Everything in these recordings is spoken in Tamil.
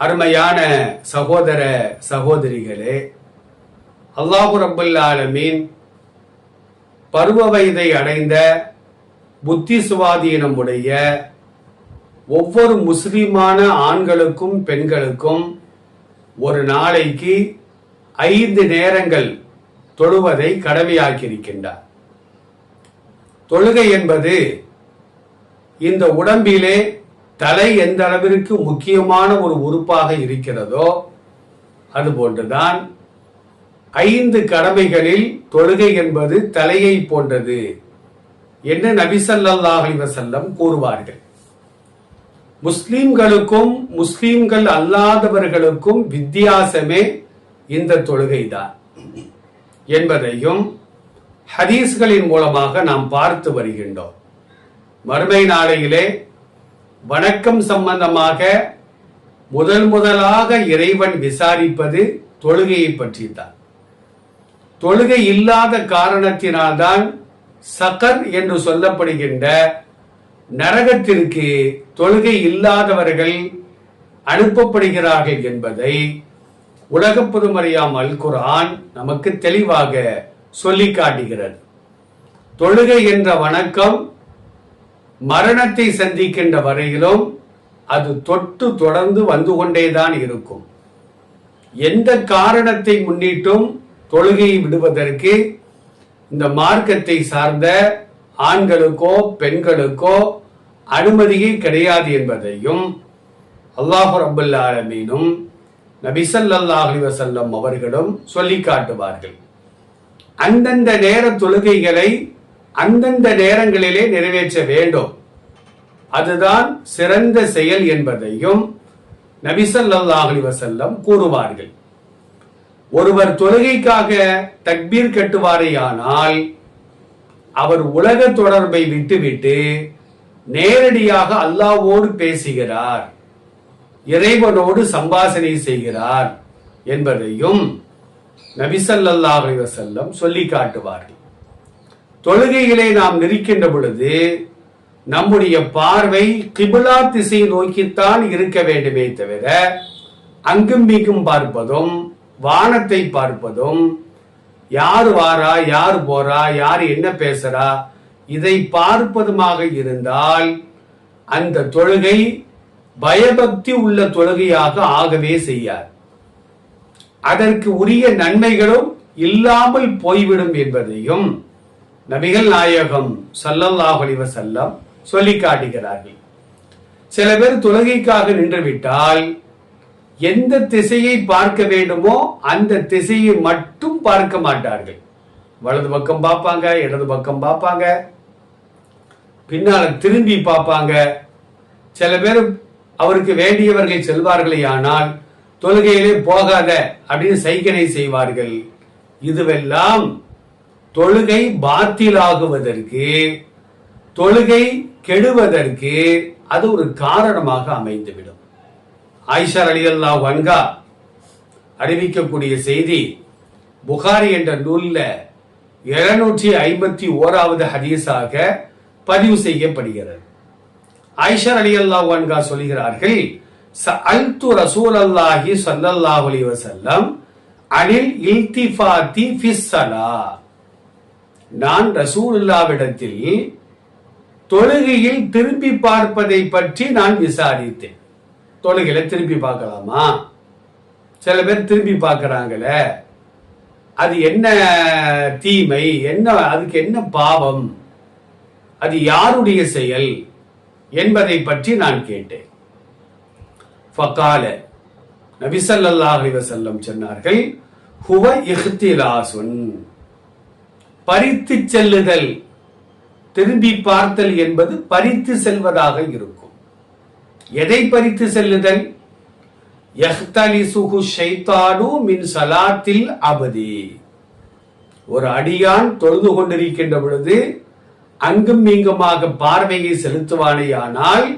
அருமையான சகோதர சகோதரிகளே அல்லாஹு ரபுல் ஆலமீன் பருவ வயதை அடைந்த புத்தி சுவாதீனமுடைய ஒவ்வொரு முஸ்லிமான ஆண்களுக்கும் பெண்களுக்கும் ஒரு நாளைக்கு ஐந்து நேரங்கள் தொழுவதை கடமையாக்கியிருக்கின்றார். தொழுகை என்பது இந்த உடம்பிலே தலை எந்த அளவிற்கு முக்கியமான ஒரு உறுப்பாக இருக்கிறதோ அதுபோன்றுதான் ஐந்து கடமைகளில் தொழுகை என்பது தலையை போன்றது என்று நபிசல்லாஹ் வசல்லம் கூறுவார்கள். முஸ்லிம்களுக்கும் முஸ்லிம்கள் அல்லாதவர்களுக்கும் வித்தியாசமே இந்த தொழுகைதான். என்பதையும் ஹதீஸ்களின் மூலமாக நாம் பார்த்து வருகின்றோம். மறுமை நாளையிலே வணக்கம் சம்பந்தமாக முதல் முதலாக இறைவன் விசாரிப்பது தொழுகையை பற்றி தான் தொழுகை இல்லாத காரணத்தினால்தான் சகர் என்று சொல்லப்படுகின்ற நரகத்திற்கு தொழுகை இல்லாதவர்கள் அனுப்பப்படுகிறார்கள் என்பதை உலக பொதுமறையாம் அல் குரான் நமக்கு தெளிவாக சொல்லி காட்டுகிறது. தொழுகை என்ற வணக்கம் மரணத்தை சந்திக்கின்ற வரையிலும் அது தொட்டு தொடர்ந்து வந்து கொண்டேதான் இருக்கும். எந்த காரணத்தை முன்னிட்டும் தொழுகையை விடுவதற்கு இந்த மார்க்கத்தை சார்ந்த ஆண்களுக்கோ பெண்களுக்கோ அனுமதியே கிடையாது என்பதையும் அல்லாஹு ரபுல்ல ஆலமீனும் நபிசல்லாஹி வசல்லம் அவர்களும் சொல்லி காட்டுவார்கள். அந்தந்த நேர தொழுகைகளை அந்தந்த நேரங்களிலே நிறைவேற்ற வேண்டும். அதுதான் சிறந்த செயல் என்பதையும் நபிசல்லாஹி வசல்லம் கூறுவார்கள். ஒருவர் தொழுகைக்காக தக்பீர் கட்டுவாரேயானால் அவர் உலக தொடர்பை விட்டுவிட்டு நேரடியாக அல்லாவோடு பேசுகிறார் இறைவனோடு சம்பாசனை செய்கிறார் என்பதையும் நபிசல்லாஹ் வசல்லம் சொல்லி காட்டுவார்கள் தொழுகைகளை நாம் நிற்கின்ற பொழுது நம்முடைய பார்வை கிபிலா திசை நோக்கித்தான் இருக்க வேண்டுமே தவிர அங்கும் இங்கும் பார்ப்பதும் வானத்தை பார்ப்பதும் யார் வாரா யார் போறா யார் என்ன பேசுறா இதை பார்ப்பதுமாக இருந்தால் அந்த தொழுகை பயபக்தி உள்ள தொழுகையாக ஆகவே செய்யார் அதற்கு உரிய நன்மைகளும் இல்லாமல் போய்விடும் என்பதையும் நபிகள் நாயகம் சல்லல்லாஹலிவ செல்லம் சொல்லி காட்டுகிறார்கள். சில பேர் தொழுகைக்காக நின்றுவிட்டால் எந்த திசையை பார்க்க வேண்டுமோ அந்த திசையை மட்டும் பார்க்க மாட்டார்கள். வலது பக்கம் பார்ப்பாங்க இடது பக்கம் பார்ப்பாங்க. பின்னால் திரும்பி பார்ப்பாங்க. சில பேர் அவருக்கு வேண்டியவர்கள் செல்வார்களே ஆனால் தொழுகையிலே போகாத அப்படின்னு சைகனை செய்வார்கள். இதுவெல்லாம் தொழுகை பாத்திலாகுவதற்கு தொழுகை கெடுவதற்கு அது ஒரு காரணமாக அமைந்துவிடும். ஆயிஷா அலி அல்லா வன்கா அறிவிக்கக்கூடிய செய்தி புகாரி என்ற நூலில் இருநூற்றி ஐம்பத்தி ஓராவது ஹதீஸாக பதிவு செய்யப்படுகிறது. ஐஷர் அலி அல்லா வன்கா சொல்கிறார்கள் அல்து ரசூல் அல்லாஹி சல்லல்லாஹு அலி வசல்லம் அனில் இல்திஃபாத்தி ஃபிஸ்ஸலா நான் ரசூலுல்லாவிடத்தில் தொழுகையில் திரும்பி பார்ப்பதை பற்றி நான் விசாரித்தேன். தொழுகையில திரும்பி பார்க்கலாமா? சில பேர் திரும்பி பார்க்கறாங்களே. அது என்ன தீமை? என்ன அதுக்கு என்ன பாவம்? அது யாருடைய செயல் என்பதை பற்றி நான் கேட்டேன். ஃபகால நபிசல்லாஹ் வசல்லம் சொன்னார்கள் ஹுவ இஹ்திலாசுன் பறித்து செல்லுதல் திரும்பி பார்த்தல் என்பது பறித்து செல்வதாக இருக்கும். எதை பறித்து செல்லுதல்? ஷைத்தானு மின் சலாத்தில் அபதி. ஒரு அடியான் தொழுது கொண்டிருக்கின்ற பொழுது அங்கும் இங்குமாக பார்வையை செலுத்துவானேயானால்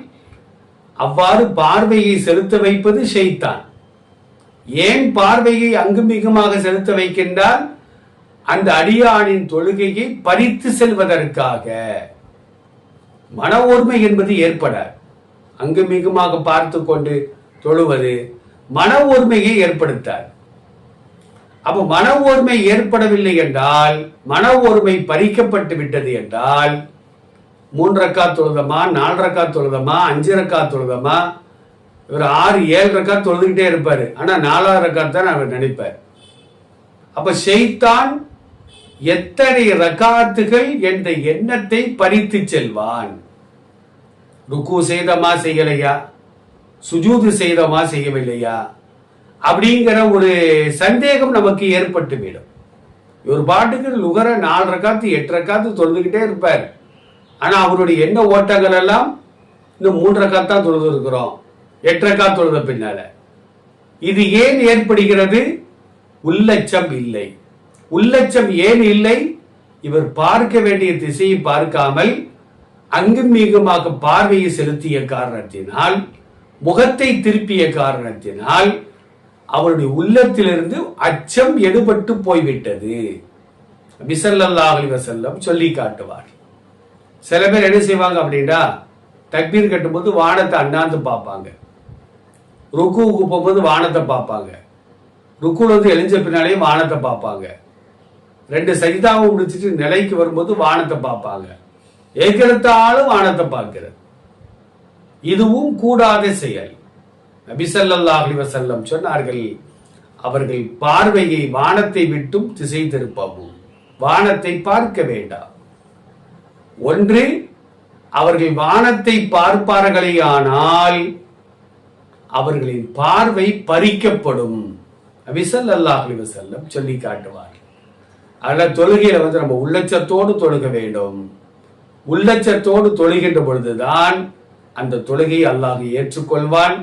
அவ்வாறு பார்வையை செலுத்த வைப்பது ஷைத்தான். ஏன் பார்வையை அங்கும் இங்குமாக செலுத்த வைக்கின்றால் அந்த அடியானின் தொழுகையை பறித்து செல்வதற்காக. மன ஓர்மை என்பது ஏற்பட அங்கும் இங்குமாக பார்த்து கொண்டு தொழுவது மன ஓர்மையை ஏற்படுத்தார் அப்ப மன ஓர்மை ஏற்படவில்லை என்றால் மன ஓர்மை பறிக்கப்பட்டு விட்டது என்றால் மூன்று ரக்கா தொழுதமா நாலு ரக்கா தொழுதமா அஞ்சு ரக்கா தொழுதமா இவர் ஆறு ஏழு ரக்கா தொழுதுகிட்டே இருப்பாரு. ஆனா நாலாவது ரக்கா தான் அவர் நினைப்பார். அப்ப செய்தான் எத்தனை ரகாத்துகள் என்ற எண்ணத்தை பறித்து செல்வான். ருக்கு செய்தமா செய்யலையா? சுஜூது செய்தமா செய்யவில்லையா? அப்படிங்கிற ஒரு சந்தேகம் நமக்கு ஏற்பட்டு விடும் ஒரு பாட்டுக்கு நுகர நாலு ரக்காத்து எட்டு ரக்காத்து தொழுதுகிட்டே இருப்பார். ஆனால் அவருடைய எண்ண ஓட்டங்கள் எல்லாம் இந்த மூன்று ரக்காத்தான் தொழுது இருக்கிறோம். எட்டு தொழுத பின்னால. இது ஏன் ஏற்படுகிறது? உள்ளச்சம் இல்லை. உள்ளச்சம் ஏன் இல்லை? இவர் பார்க்க வேண்டிய திசையை பார்க்காமல் அங்கும் இங்குமாக பார்வையை செலுத்திய காரணத்தினால் முகத்தை திருப்பிய காரணத்தினால் அவருடைய உள்ளத்திலிருந்து அச்சம் எடுபட்டு போய்விட்டது. பிசல்லாஹ் வசல்லம் சொல்லி காட்டுவார். சில பேர் என்ன செய்வாங்க அப்படின்னா தக்பீர் கட்டும்போது வானத்தை அண்ணாந்து பார்ப்பாங்க. ருக்குவுக்கு போகும்போது வானத்தை பார்ப்பாங்க. ருக்குல வந்து எழிஞ்ச பின்னாலேயும் வானத்தை பார்ப்பாங்க. ரெண்டு சஜிதாவும் முடிச்சுட்டு நிலைக்கு வரும்போது வானத்தை பார்ப்பாங்க. ஏக்கெடுத்தாலும் வானத்தை பார்க்கிறது. இதுவும் கூடாத செயல். நபிசல்லாஹி வசல்லம் சொன்னார்கள் அவர்கள் பார்வையை வானத்தை விட்டும் திசை திருப்பவும் வானத்தை பார்க்க வேண்டாம். ஒன்று அவர்கள் வானத்தை பார்ப்பார்களே ஆனால் அவர்களின் பார்வை பறிக்கப்படும். நபிசல் அல்லாஹி வசல்லம் சொல்லி காட்டுவார்கள். அதில் தொழுகையில வந்து நம்ம உள்ளச்சத்தோடு தொழுக வேண்டும். உள்ளச்சத்தோடு தொழுகின்ற பொழுதுதான் அந்த தொழுகையை அல்லாஹ் ஏற்றுக்கொள்வான்.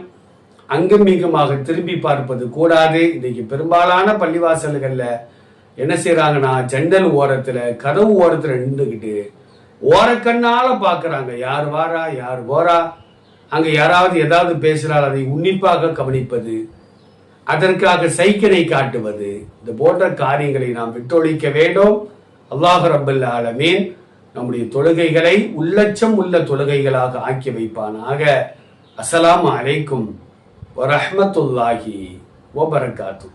அங்கும் இங்குமாக திரும்பி பார்ப்பது கூடாது. இன்னைக்கு பெரும்பாலான பள்ளிவாசல்கள்ல என்ன செய்யறாங்கன்னா ஜன்னல் ஓரத்துல கதவு ஓரத்துல நின்றுக்கிட்டு ஓரக்கண்ணால பாக்குறாங்க. யார் வாரா யார் போறா? அங்க யாராவது ஏதாவது பேசுறாள் அதை உன்னிப்பாக கவனிப்பது அதற்காக சைக்கிளை காட்டுவது. இந்த போன்ற காரியங்களை நாம் விட்டொழிக்க வேண்டும். அல்லாஹ் ரபுல்ல ஆலமீன் நம்முடைய தொழுகைகளை உள்ளச்சம் உள்ள தொழுகைகளாக ஆக்கி வைப்பானாக. அஸ்லாம் அலைக்கும் வரஹ்மத்துல்லாஹி ஓபரகாத்து